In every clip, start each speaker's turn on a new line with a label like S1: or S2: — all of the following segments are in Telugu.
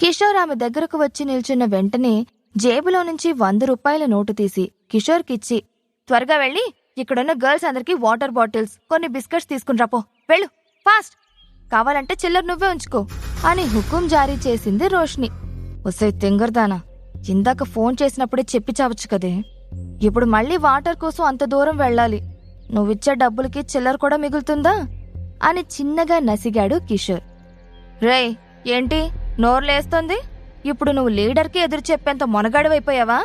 S1: కిషోర్ ఆమె దగ్గరకు వచ్చి నిల్చున్న వెంటనే జేబులో నుంచి వంద రూపాయల నోటు తీసి కిషోర్కిచ్చి త్వరగా వెళ్ళి ఇక్కడున్న గర్ల్స్ అందరికీ వాటర్ బాటిల్స్ కొన్ని బిస్కెట్స్ తీసుకుని రాపో. వెళ్ళు ఫాస్ట్. కావాలంటే చిల్లర నువ్వే ఉంచుకో అని హుకుం జారీ చేసింది రోష్ని. ఒసే తింగర్దానా ఇందాక ఫోన్ చేసినప్పుడే చెప్పి చావచ్చు కదే. ఇప్పుడు మళ్ళీ వాటర్ కోసం అంత దూరం వెళ్ళాలి. నువ్విచ్చే డబ్బులకి చిల్లర కూడా మిగులుతుందా? అని చిన్నగా నసిగాడు కిషోర్. రేయ్ ఏంటి? నోర్లేస్తోంది? ఇప్పుడు నువ్వు లీడర్కి ఎదురు చెప్పేంత మొనగాడివైపోయావా?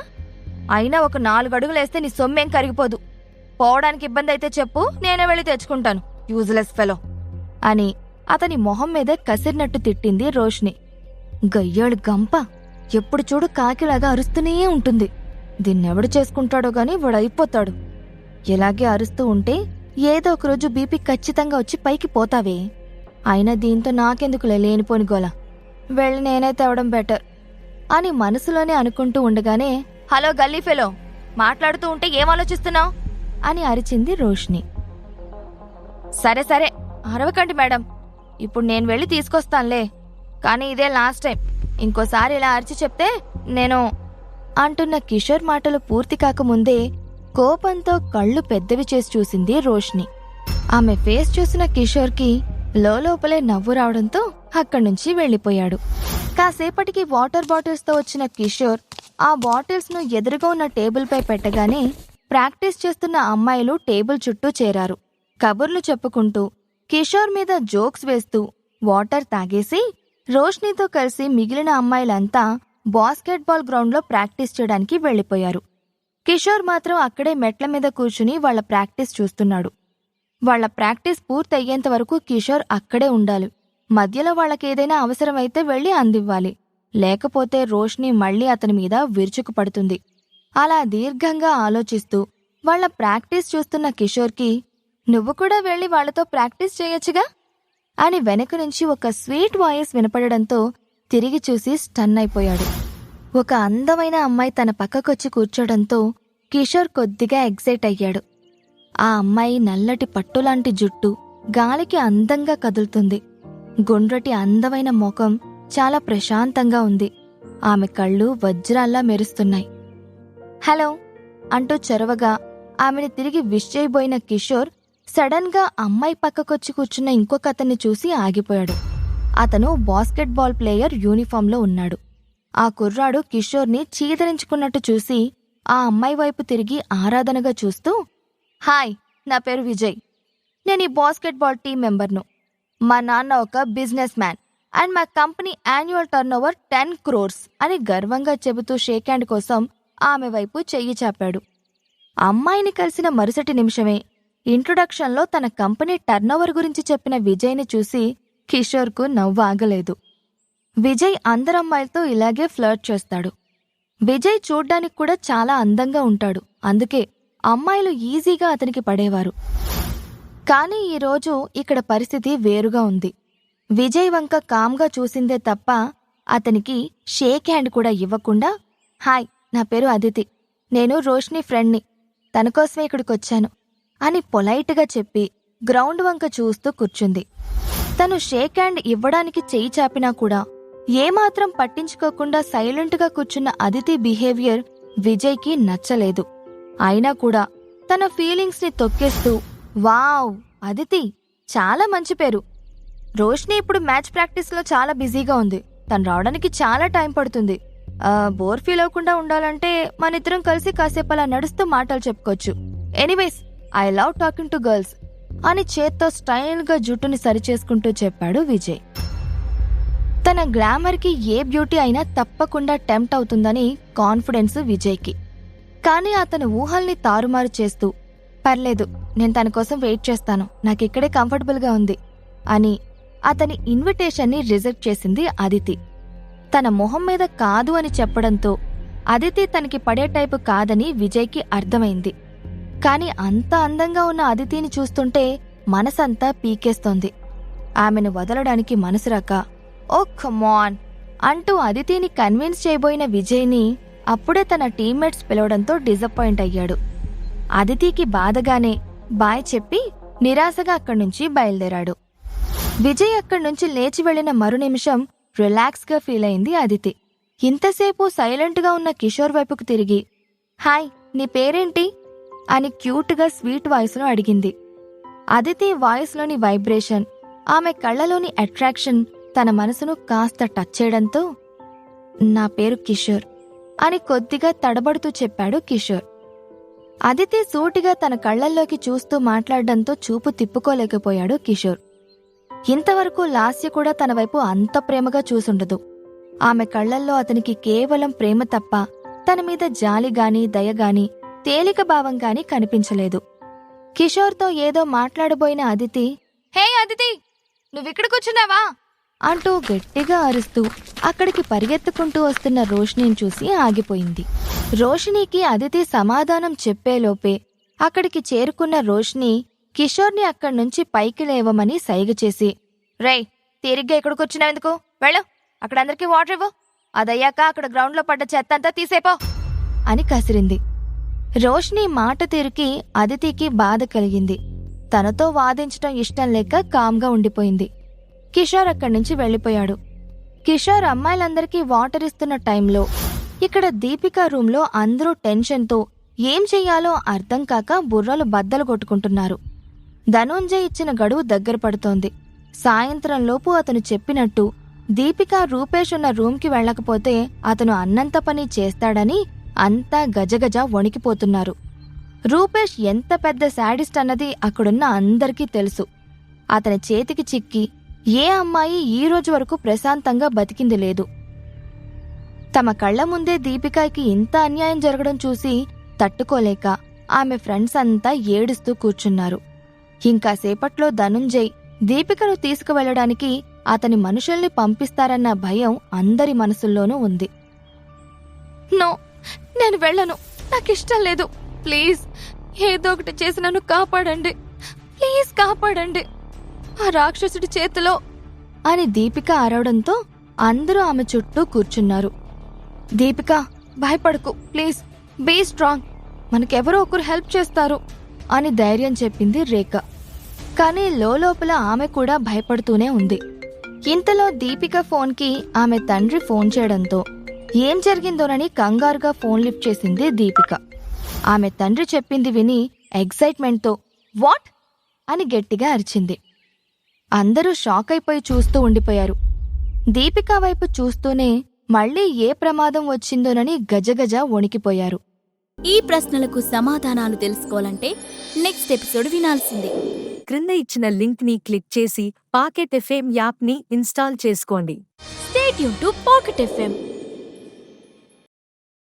S1: అయినా ఒక నాలుగు అడుగులేస్తే నీ సొమ్మేం కరిగిపోదు. పోవడానికి ఇబ్బంది అయితే చెప్పు నేనే వెళ్ళి తెచ్చుకుంటాను. Useless fellow. అని అతని మొహం మీదే కసిరినట్టు తిట్టింది రోష్ని. గయ్యాడు గంప ఎప్పుడు చూడు కాకిలాగా అరుస్తూనే ఉంటుంది. దీన్నెవడు చేసుకుంటాడో గాని వాడైపోతాడు. ఇలాగే అరుస్తూ ఉంటే ఏదో ఒక రోజు బీపీ ఖచ్చితంగా వచ్చి పైకి పోతావే. అయినా దీంతో నాకెందుకులే లేనిపోని గోల? వెళ్ళి నేనే తేవడం బెటర్ అని మనసులోనే అనుకుంటూ ఉండగానే హలో గల్లీ ఫెలో మాట్లాడుతూ ఉంటే ఏం ఆలోచిస్తున్నావు? అని అరిచింది రోష్ని. సరే సరే అరవకండి మేడం. ఇప్పుడు నేను వెళ్ళి తీసుకొస్తానులే. కానీ ఇదే లాస్ట్ టైం ఇంకోసారి ఇలా అరిచి చెప్తే నేను అంటున్న కిషోర్ మాటలు పూర్తి కాకముందే కోపంతో కళ్ళు పెద్దవి చేసి చూసింది రోష్ని. ఆమె ఫేస్ చూసిన కిషోర్కి లోపలే నవ్వు రావడంతో అక్కడి నుంచి వెళ్ళిపోయాడు కాసేపటికి వాటర్ బాటిల్స్తో వచ్చిన కిషోర్ ఆ బాటిల్స్ను ఎదురుగా ఉన్న టేబుల్పై పెట్టగానే ప్రాక్టీస్ చేస్తున్న అమ్మాయిలు టేబుల్ చుట్టూ చేరారు. కబుర్లు చెప్పుకుంటూ కిషోర్ మీద జోక్స్ వేస్తూ వాటర్ తాగేసి రోష్నీతో కలిసి మిగిలిన అమ్మాయిలంతా బాస్కెట్బాల్ గ్రౌండ్లో ప్రాక్టీస్ చేయడానికి వెళ్ళిపోయారు కిషోర్ మాత్రం అక్కడే మెట్ల మీద కూర్చుని వాళ్ళ ప్రాక్టీస్ చూస్తున్నాడు. వాళ్ళ ప్రాక్టీస్ పూర్తయ్యేంత వరకు కిషోర్ అక్కడే ఉండాలి. మధ్యలో వాళ్ళకేదైనా అవసరమైతే వెళ్ళి అందివ్వాలి. లేకపోతే రోష్ని మళ్ళీ అతని మీద విరుచుకుపడుతుంది. అలా దీర్ఘంగా ఆలోచిస్తూ వాళ్ళ ప్రాక్టీస్ చూస్తున్న కిషోర్కి నువ్వు కూడా వెళ్ళి వాళ్ళతో ప్రాక్టీస్ చేయొచ్చుగా? అని వెనక నుంచి ఒక స్వీట్ వాయిస్ వినపడడంతో తిరిగి చూసి స్టన్ అయిపోయాడు. ఒక అందమైన అమ్మాయి తన పక్కకొచ్చి కూర్చోడంతో కిషోర్ కొద్దిగా ఎగ్జైట్ అయ్యాడు. ఆ అమ్మాయి నల్లటి పట్టులాంటి జుట్టు గాలికి అందంగా కదులుతుంది. గుండ్రటి అందమైన ముఖం చాలా ప్రశాంతంగా ఉంది. ఆమె కళ్ళు వజ్రాల్లా మెరుస్తున్నాయి. హలో అంటూ చొరవగా ఆమెను తిరిగి విష్ చేయబోయిన కిషోర్ సడన్గా అమ్మాయి పక్కకొచ్చి కూర్చున్న ఇంకొక అతన్ని చూసి ఆగిపోయాడు. అతను బాస్కెట్బాల్ ప్లేయర్ యూనిఫామ్లో ఉన్నాడు. ఆ కుర్రాడు కిషోర్ని చీదరించుకున్నట్టు చూసి ఆ అమ్మాయి వైపు తిరిగి ఆరాధనగా చూస్తూ హాయ్ నా పేరు విజయ్. నేను ఈ బాస్కెట్బాల్ టీం మెంబర్ను. మా నాన్న ఒక బిజినెస్ మ్యాన్ అండ్ మా company annual turn over ten crores అని గర్వంగా చెబుతూ షేక్ హ్యాండ్ కోసం ఆమె వైపు చెయ్యి చాపాడు. అమ్మాయిని కలిసిన మరుసటి నిమిషమే ఇంట్రొడక్షన్లో తన కంపెనీ టర్నోవర్ గురించి చెప్పిన విజయ్ని చూసి కిషోర్కు నవ్వు ఆగలేదు. విజయ్ అందరమ్మాయిలతో ఇలాగే ఫ్లర్ట్ చేస్తాడు. విజయ్ చూడ్డానికి కూడా చాలా అందంగా ఉంటాడు. అందుకే అమ్మాయిలు ఈజీగా అతనికి పడేవారు. కానీ ఈరోజు ఇక్కడ పరిస్థితి వేరుగా ఉంది. విజయ్ వంక కామ్గా చూసిందే తప్ప అతనికి షేక్ హ్యాండ్ కూడా ఇవ్వకుండా హాయ్ నా పేరు అదితి. నేను రోష్ని ఫ్రెండ్ని. తన కోసమే ఇక్కడికొచ్చాను అని పొలైట్గా చెప్పి గ్రౌండ్ వంక చూస్తూ కూర్చుంది. తను షేక్ హ్యాండ్ ఇవ్వడానికి చేయి చాపినా కూడా ఏమాత్రం పట్టించుకోకుండా సైలెంట్గా కూర్చున్న అదితి బిహేవియర్ విజయ్కి నచ్చలేదు. అయినా కూడా తన ఫీలింగ్స్ని తొక్కేస్తూ వావ్ అదితి చాలా మంచి పేరు. రోష్ని ఇప్పుడు మ్యాచ్ ప్రాక్టీస్లో చాలా బిజీగా ఉంది. తను రావడానికి చాలా టైం పడుతుంది. బోర్ ఫీల్ అవ్వకుండా ఉండాలంటే మన ఇద్దరం కలిసి కాసేపు అలా నడుస్తూ మాటలు చెప్పుకోవచ్చు. Anyways I love talking to girls అని చేత్తో స్టైల్గా జుట్టుని సరిచేసుకుంటూ చెప్పాడు విజయ్. తన గ్లామర్కి ఏ బ్యూటీ అయినా తప్పకుండా టెంప్ట్ అవుతుందని కాన్ఫిడెన్స్ విజయ్కి. కానీ అతని ఊహల్ని తారుమారు చేస్తూ పర్లేదు నేను తన కోసం వెయిట్ చేస్తాను. నాకిక్కడే కంఫర్టబుల్గా ఉంది అని అతని ఇన్విటేషన్ని రిజెక్ట్ చేసింది అదితి. తన మొహం మీద కాదు అని చెప్పడంతో అదితి తనకి పడే టైపు కాదని విజయ్కి అర్థమైంది. కాని అంత అందంగా ఉన్న అదితిని చూస్తుంటే మనసంతా పీకేస్తోంది. ఆమెను వదలడానికి మనసు రాక ఓ మాన్ అంటూ అదితిని కన్విన్స్ చేయబోయిన విజయ్ని అప్పుడే తన టీమ్మేట్స్ పిలవడంతో డిసప్పాయింట్ అయ్యాడు. అదితికి బాధగానే బాయ్ చెప్పి నిరాశగా అక్కడి నుంచి బయలుదేరాడు. విజయ్ అక్కడి నుంచి లేచి వెళ్ళిన మరు నిమిషం రిలాక్స్గా ఫీల్ అయింది అదితి ఇంతసేపు సైలెంట్గా ఉన్న కిషోర్ వైపుకు తిరిగి హాయ్ నీ పేరేంటి? అని క్యూట్గా స్వీట్ వాయిస్లో అడిగింది. అదితి వాయిస్లోని వైబ్రేషన్ ఆమె కళ్ళలోని అట్రాక్షన్ తన మనసును కాస్త టచ్ చేయడంతో నా పేరు కిషోర్. అని కొద్దిగా తడబడుతూ చెప్పాడు కిషోర్. అదితి సూటిగా తన కళ్ళల్లోకి చూస్తూ మాట్లాడడంతో చూపు తిప్పుకోలేకపోయాడు కిషోర్. ఇంతవరకు లాస్య కూడా తన వైపు అంత ప్రేమగా చూసుండదు. ఆమె కళ్ళల్లో అతనికి కేవలం ప్రేమ తప్ప తన మీద జాలిగాని దయగాని దయ తేలిక భావం గాని కనిపించలేదు. కిషోర్తో ఏదో మాట్లాడబోయిన అదితి హే అదితి! నువ్విక్కడ కూర్చున్నావా? అంటూ గట్టిగా అరుస్తూ అక్కడికి పరిగెత్తుకుంటూ వస్తున్న రోషినిని చూసి ఆగిపోయింది. రోషినికి అదితి సమాధానం చెప్పేలోపే అక్కడికి చేరుకున్న రోషిని కిషోర్ని అక్కడి నుంచి పైకి లేవమని సైగ చేసి రేయ్ తీరిగ్గా ఇక్కడికొచ్చినావెందుకు వెళ్ళు అక్కడ అందరికీ వాటర్ ఇవ్వు. అదయ్యాక అక్కడ గ్రౌండ్లో పడ్డ చెత్త అంతా తీసేపో అని కసిరింది. రోషిని మాట తీరుకి అదితికి బాధ కలిగింది. తనతో వాదించటం ఇష్టం లేక కామ్గా ఉండిపోయింది. కిషోర్ అక్కడి నుంచి వెళ్ళిపోయాడు. కిషోర్ అమ్మాయిలందరికీ వాటర్ ఇస్తున్న టైంలో ఇక్కడ దీపిక రూంలో అందరూ టెన్షన్తో ఏం చెయ్యాలో అర్థం కాక బుర్రలు బద్దలు కొట్టుకుంటున్నారు. ధనుంజయ్ ఇచ్చిన గడువు దగ్గర పడుతోంది. సాయంత్రంలోపు అతను చెప్పినట్టు దీపిక రూపేష్ ఉన్న రూమ్కి వెళ్ళకపోతే అతను అన్నంత పని చేస్తాడని అంతా గజగజ వణికిపోతున్నారు. రూపేష్ ఎంత పెద్ద శాడిస్ట్ అన్నది అక్కడున్న అందరికీ తెలుసు. అతని చేతికి చిక్కి ఏ అమ్మాయి ఈ రోజు వరకు ప్రశాంతంగా బతికింది లేదు. తమ కళ్ళ ముందే దీపికాకి ఇంత అన్యాయం జరగడం చూసి తట్టుకోలేక ఆమె ఫ్రెండ్స్ అంతా ఏడుస్తూ కూర్చున్నారు. ఇంకా సేపట్లో ధనుంజయ్ దీపికను తీసుకువెళ్ళడానికి అతని మనుషుల్ని పంపిస్తారన్న భయం అందరి మనసుల్లోనూ ఉంది. నో నేను వెళ్ళను. నాకిష్టం లేదు. ప్లీజ్ ఏదో ఒకటి చేసి నన్ను కాపాడండి. ప్లీజ్ కాపాడండి. ఆ రాక్షసుడి చేతిలో అని దీపిక అరవడంతో అందరూ ఆమె చుట్టూ కూర్చున్నారు. దీపిక భయపడకు ప్లీజ్ బీ స్ట్రాంగ్ మనకెవరో ఒకరు హెల్ప్ చేస్తారు అని ధైర్యం చెప్పింది రేఖ. కానీ లోపల ఆమె కూడా భయపడుతూనే ఉంది. ఇంతలో దీపిక ఫోన్కి ఆమె తండ్రి ఫోన్ చేయడంతో ఏం జరిగిందోనని కంగారుగా ఫోన్ లిఫ్ట్ చేసింది దీపిక. ఆమె తండ్రి చెప్పింది విని ఎగ్జైట్మెంట్తో వాట్? అని గట్టిగా అరిచింది. అందరూ షాక్ అయిపోయి చూస్తూ ఉండిపోయారు. దీపిక వైపు చూస్తూనే మళ్ళీ ఏ ప్రమాదం వచ్చిందోనని గజగజ వణికిపోయారు.
S2: ఈ ప్రశ్నలకు సమాధానాలు తెలుసుకోవాలంటే నెక్స్ట్ ఎపిసోడ్ వినాల్సిందే.
S3: క్రింద ఇచ్చిన లింక్ని క్లిక్ చేసి పాకెట్ ఎఫ్ఎం యాప్ని ఇన్స్టాల్ చేసుకోండి.
S2: స్టేట్ యూన్ టు పాకెట్ ఎఫ్ఎం.